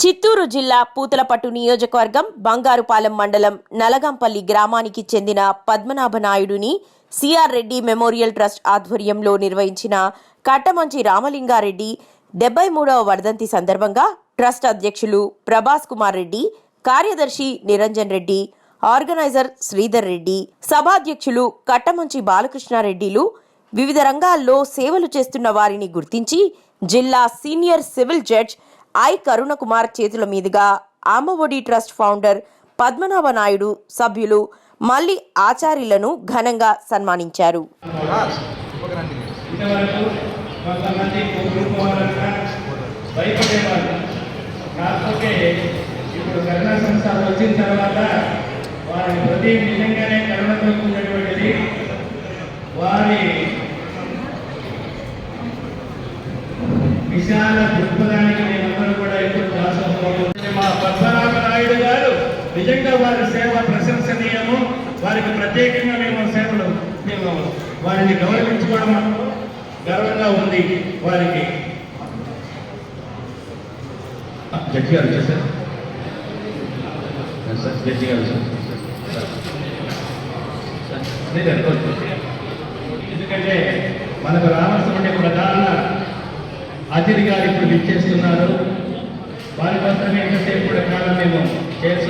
చిత్తూరు జిల్లా పూతలపట్టు నియోజకవర్గం బంగారుపాలెం మండలం నలగంపల్లి గ్రామానికి చెందిన పద్మనాభ నాయుడుని సిఆర్ రెడ్డి మెమోరియల్ ట్రస్ట్ ఆధ్వర్యంలో నిర్వహించిన కట్టమంచి రామలింగారెడ్డి డెబ్బై మూడవ వర్ధంతి సందర్భంగా ట్రస్ట్ అధ్యక్షులు ప్రభాస్ కుమార్ రెడ్డి కార్యదర్శి నిరంజన్ రెడ్డి ఆర్గనైజర్ శ్రీధర్ రెడ్డి సభాధ్యక్షులు కట్టమంచి బాలకృష్ణారెడ్డిలు వివిధ రంగాల్లో సేవలు చేస్తున్న వారిని గుర్తించి జిల్లా senior civil judge I Karunakumar చేతుల మీదుగా అమ్మఒడి ట్రస్ట్ ఫౌండర్ పద్మనాభ నాయుడు సభ్యులు మల్లి ఆచార్యులను ఘనంగా సన్మానించారు. ఇప్పుడు కరుణ సంస్థలు వచ్చిన తర్వాత వారి నిజంగానే కరుణతో కూడినటువంటిది వారి విశాల దృక్పథానికి నిజంగా వారి సేవ ప్రశంసనీయము. వారికి ప్రత్యేకంగా మేము సేవలు మేము వారిని గౌరవించుకోవడం గర్వంగా ఉంది. వారికి జడ్జి గారు సార్. జడ్జి గారు అనుకోవచ్చు ఎందుకంటే మనకు రావాల్సిన ప్రధాన అతిథి గారు ఇప్పుడు ఇచ్చేస్తున్నారు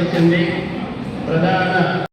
వచ్చింది ప్రధాన